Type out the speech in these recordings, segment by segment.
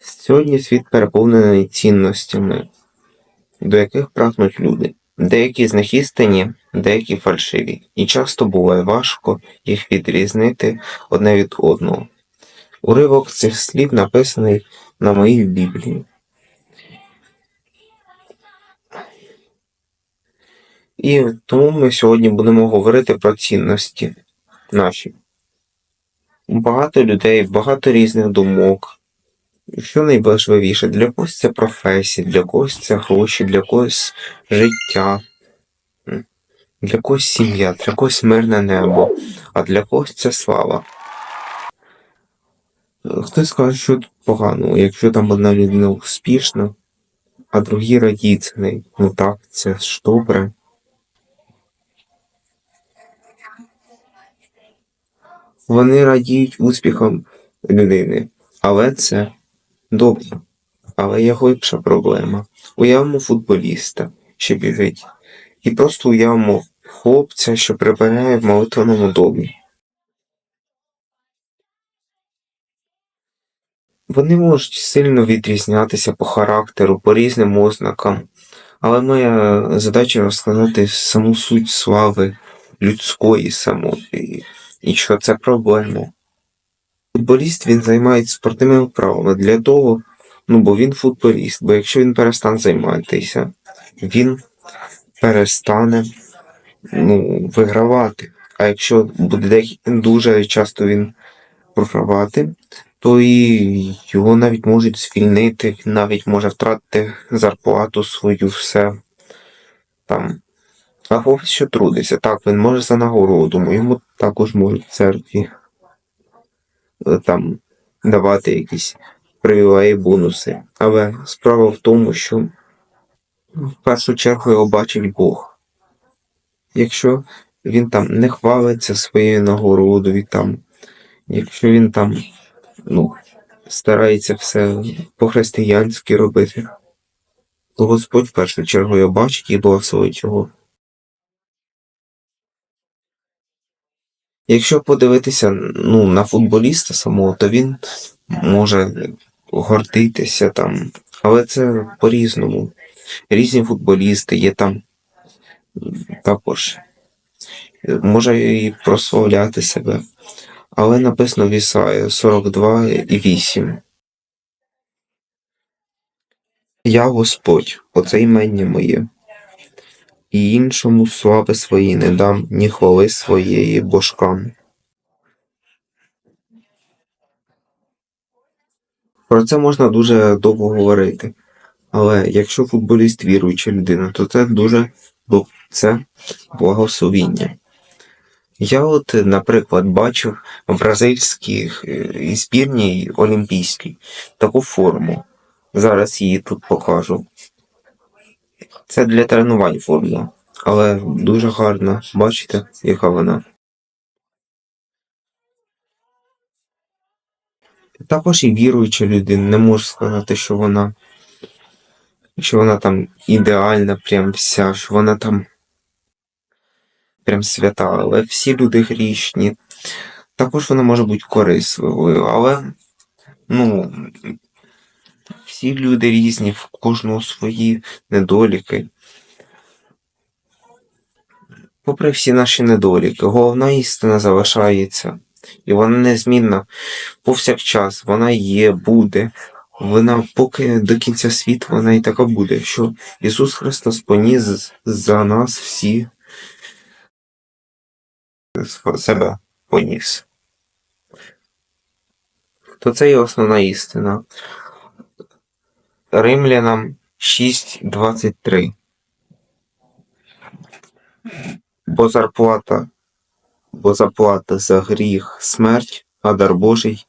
Сьогодні світ переповнений цінностями, до яких прагнуть люди. Деякі з деякі фальшиві, і часто буває важко їх відрізнити одне від одного. Уривок цих слів написаний на моїй Біблії. І тому ми сьогодні будемо говорити про цінності наші. Багато людей, багато різних думок. Що найважливіше? Для когось це професія, для когось це гроші, для когось життя, для когось сім'я, для когось мирне небо, а для когось це слава. Хтось скаже, що тут погано, якщо там одна людина успішна, а другі радіють з. Ну так, це ж добре. Вони радіють успіхам людини, але це добре. Але є глибша проблема. Уявимо футболіста, що біжить, і просто уявимо хлопця, що прибирає в молитвеному домі. Вони можуть сильно відрізнятися по характеру, по різним ознакам, але моя задача розказати саму суть слави людської самої, і що це проблема. Футболіст він займається спортивними вправами для того, ну бо він футболіст, бо якщо він перестане займатися, він перестане ну, вигравати. А якщо буде дуже часто він програвати, то і його навіть можуть звільнити, навіть може втратити зарплату свою, все там. А хлопець, що трудиться, так, він може за нагороду, йому також можуть церкві е, там давати якісь привілеї, бонуси. Але справа в тому, що в першу чергу його бачить Бог. Якщо він там не хвалиться своєю нагородою, там, якщо він там ну, старається все по-християнськи робити, то Господь в першу чергу його бачить і благословить його. Якщо подивитися ну, на футболіста самого, то він може гордитися там, але це по-різному. Різні футболісти є там також. Може і прославляти себе. Але написано в Ісаї 42 і 8. Я Господь, оце імення моє, і іншому слави свої не дам, ні хвали своєї божкам. Про це можна дуже довго говорити. Але якщо футболіст віруюча людина, то це дуже це благословіння. Я от, наприклад, бачив в бразильській е, збірній олімпійській таку форму. Зараз її тут покажу. Це для тренувань форма, але дуже гарна. Бачите, яка вона. Також і віруюча людина, не можу сказати, що вона, що вона там ідеальна, прям вся, що вона там прям свята, але всі люди грішні. Також вона може бути корисливою, але ну, всі люди різні, в кожного свої недоліки. Попри всі наші недоліки, головна істина залишається, і вона незмінна повсякчас, вона є, буде. Вона поки до кінця світу вона і така буде, що Ісус Христос поніс за нас всі себе поніс. То це є основна істина. Римлянам 6.23. Бо зарплата, бо заплата за гріх смерть, а дар Божий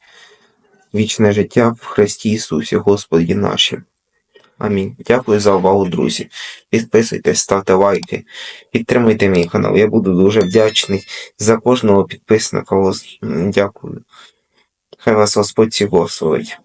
вічне життя в Христі Ісусі Господі нашим. Амінь. Дякую за увагу, друзі. Підписуйтесь, ставте лайки, підтримуйте мій канал. Я буду дуже вдячний за кожного підписника. Дякую. Хай вас Господь благословить.